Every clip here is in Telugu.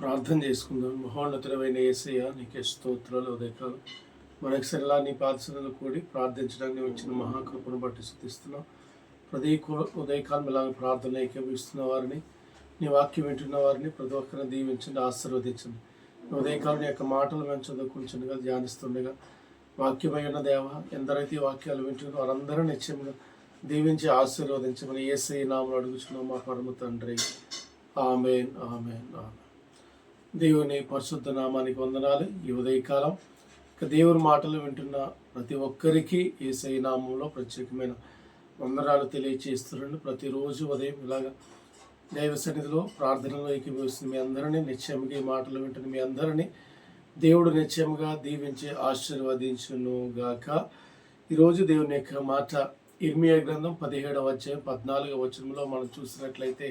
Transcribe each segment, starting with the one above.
ప్రార్థన చేసుకుందాం. మహోన్నతమైన ఏసయ్య నీకే స్తోత్రాలు ఉదయకాలు. మరొకసారిలా నీ పాదశనలు కూడి ప్రార్థించడానికి వచ్చిన మహాకృపను బట్టి శుద్ధిస్తున్నాం ప్రతి ఉదయకాలం ఇలాగ ప్రార్థన ఏకీభవిస్తున్న వారిని నీ వాక్యం వింటున్న వారిని ప్రతి ఒక్కరిని దీవించండి ఆశీర్వదించండి. ఉదయకాలం నీ యొక్క మాటలు మేము చదువుకుంటుండగా ధ్యానిస్తుండగా వాక్యమై ఉన్న దేవ ఎందరైతే వాక్యాలు వింటున్న వారందరూ నిత్యంగా దీవించి ఆశీర్వదించమని ఏసై నామలు అడుగుచున్నాం మా పరమ తండ్రి. Amen amen amen. దేవుని పరిశుద్ధ నామానికి వందనాలు. ఈ ఉదయకాలం ఇక దేవుని మాటలు వింటున్న ప్రతి ఒక్కరికి ఏసై నామంలో ప్రత్యేకమైన వందనాలు తెలియచేస్తున్నాను. ప్రతిరోజు ఉదయం ఇలాగ దైవ సన్నిధిలో ప్రార్థనలో ఏకీభవిస్తుంది మీ అందరినీ నిశ్చయంగా ఈ మాటలు వింటున్న మీ అందరినీ దేవుడు నిశ్చయంగా దీవించి ఆశీర్వదించును గాక ఈరోజు దేవుని యొక్క మాట ఇర్మియా గ్రంథం పదిహేడవ అధ్యాయం పద్నాలుగవ వచనంలో మనం చూసినట్లయితే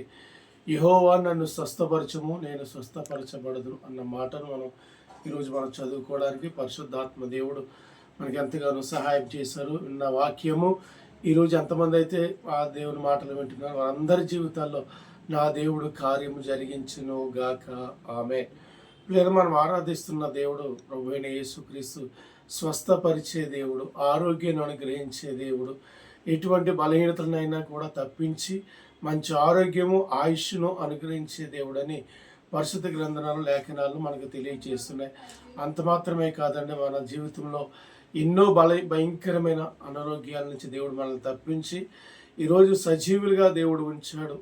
యహోవా నన్ను స్వస్థపరచము నేను స్వస్థపరచబడదు అన్న మాటను మనం ఈరోజు మనం చదువుకోవడానికి పరిశుద్ధాత్మ దేవుడు మనకి ఎంతగానో సహాయం చేశారు విన్న వాక్యము. ఈరోజు ఎంతమంది అయితే ఆ దేవుని మాటలు వింటున్నారు వారందరి జీవితాల్లో నా దేవుడు కార్యము జరిగించును గాక. ఆమె లేదా మనం ఆరాధిస్తున్న దేవుడు ప్రభు అయిన యేసుక్రీస్తు స్వస్థపరిచే దేవుడు ఆరోగ్యాన్ని అనుగ్రహించే దేవుడు ఎటువంటి బలహీనతలనైనా కూడా తప్పించి మంచి ఆరోగ్యము ఆయుష్ను అనుగ్రహించే దేవుడని పరిశుద్ధ గ్రంథనాలు లేఖనాలు మనకు తెలియజేస్తున్నాయి అంత మాత్రమే కాదండి మన జీవితంలో ఎన్నో బల భయంకరమైన అనారోగ్యాల నుంచి దేవుడు మనల్ని తప్పించి ఈరోజు సజీవులుగా దేవుడు ఉంచాడు.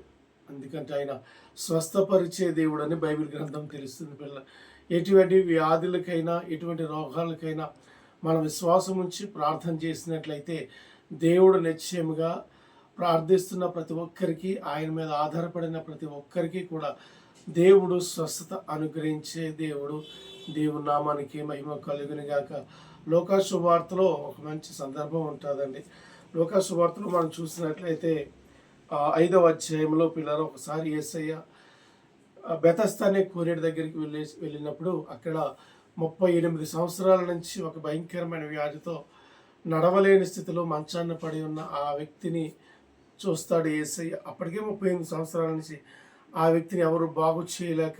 అందుకంటే ఆయన స్వస్థపరిచే దేవుడు అని బైబిల్ గ్రంథం తెలుస్తుంది పిల్ల ఎటువంటి వ్యాధులకైనా ఎటువంటి రోగాలకైనా మన విశ్వాసం ఉంచి ప్రార్థన చేసినట్లయితే దేవుడు నిశ్చయముగా ప్రార్థిస్తున్న ప్రతి ఒక్కరికి ఆయన మీద ఆధారపడిన ప్రతి ఒక్కరికి కూడా దేవుడు స్వస్థత అనుగ్రహించే దేవుడు. దేవుని నామానికి మహిమ కలుగుని గాక. లోకా శుభార్తలో ఒక మంచి సందర్భం ఉంటుందండి. లోకా శుభార్తలో మనం చూసినట్లయితే ఐదవ అధ్యాయంలో పిల్లలు ఒకసారి ఏసయ్య బెతస్తానే కోరేడు దగ్గరికి వెళ్ళే వెళ్ళినప్పుడు అక్కడ ముప్పై ఎనిమిది సంవత్సరాల నుంచి ఒక భయంకరమైన వ్యాధితో నడవలేని స్థితిలో మంచాన్న పడి ఉన్న ఆ వ్యక్తిని చూస్తాడు ఏసయ్య అప్పటికే ముప్పై ఎనిమిది సంవత్సరాల నుంచి ఆ వ్యక్తిని ఎవరు బాగు చేయలేక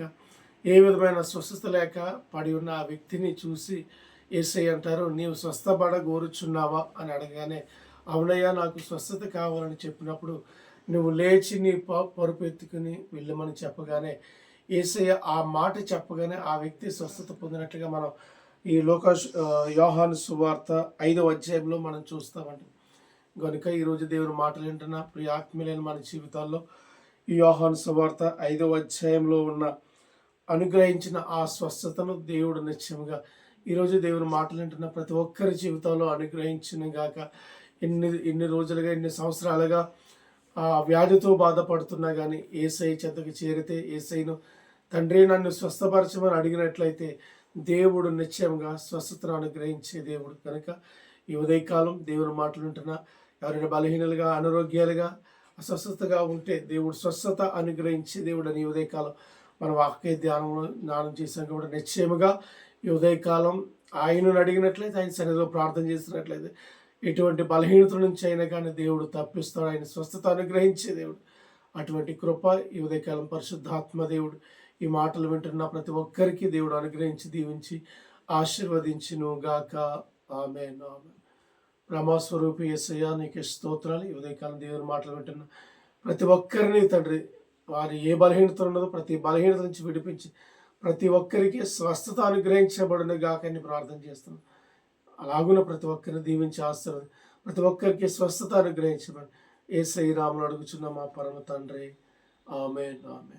ఏ విధమైన స్వస్థత లేక పడి ఉన్న ఆ వ్యక్తిని చూసి ఏసై అంటారు నీవు స్వస్థపడ కోరుచున్నావా అని అడగానే అవునయ్యా నాకు స్వస్థత కావాలని చెప్పినప్పుడు నువ్వు లేచి నీ ప- పరుపు ఎత్తుకుని వెళ్ళమని చెప్పగానే ఏసయ్య ఆ మాట చెప్పగానే ఆ వ్యక్తి స్వస్థత పొందినట్లుగా మనం ఈ లోక యోహాను సువార్త ఐదవ అధ్యాయంలో మనం చూస్తామండి. కనుక ఈరోజు దేవుని మాటలు వింటున్న ప్రియ ఆత్మీయులైన మన జీవితాల్లో ఈ యోహాను సువార్త ఐదవ అధ్యాయంలో ఉన్న అనుగ్రహించిన ఆ స్వస్థతను దేవుడు నిత్యముగా ఈరోజు దేవుని మాటలు వింటున్న ప్రతి ఒక్కరి జీవితంలో అనుగ్రహించిన గాక. ఎన్ని ఎన్ని రోజులుగా ఎన్ని సంవత్సరాలుగా ఆ వ్యాధితో బాధపడుతున్నా కానీ ఏసై చెంతకు చేరితే ఏసైను తండ్రి నన్ను స్వస్థపరచమని అడిగినట్లయితే దేవుడు నిశ్చయంగా స్వస్థతను అనుగ్రహించే దేవుడు. కనుక ఈ ఉదయకాలం దేవుని మాటలు వింటున్నా ఎవరైనా బలహీనలుగా అనారోగ్యాలుగా అస్వస్థతగా ఉంటే దేవుడు స్వస్థత అనుగ్రహించి దేవుడు అని ఉదయకాలం మన వాక్య ధ్యానంలో ధ్యానం చేసాం కాబట్టి నిశ్చయముగా ఈ ఉదయకాలం ఆయనను అడిగినట్లయితే ఆయన సన్నిధిలో ప్రార్థన చేసినట్లయితే ఎటువంటి బలహీనతల నుంచి అయినా కానీ దేవుడు తప్పిస్తాడు. ఆయన స్వస్థత అనుగ్రహించే దేవుడు. అటువంటి కృప ఈ ఉదయకాలం పరిశుద్ధాత్మ దేవుడు ఈ మాటలు వింటున్న ప్రతి ఒక్కరికి దేవుడు అనుగ్రహించి దీవించి ఆశీర్వదించును గాక ఆమె ఆమె రమాస్వరూపి ఎస్ఐయా నీకు స్తోత్రాలు. ఉదయకాలం దేవుని మాటలు వింటున్న ప్రతి ఒక్కరిని తండ్రి వారి ఏ బలహీనత ఉన్నదో ప్రతి బలహీనత నుంచి విడిపించి ప్రతి ఒక్కరికి స్వస్థత అనుగ్రహించబడిన గాకని ప్రార్థన చేస్తున్నాం. అలాగున ప్రతి ఒక్కరిని దీవించి ఆశీర్వది ప్రతి ఒక్కరికి స్వస్థత అనుగ్రహించబడి. ఏ శ్రీరాములు అడుగుచున్న మా పరమ తండ్రి. ఆమె ఆమె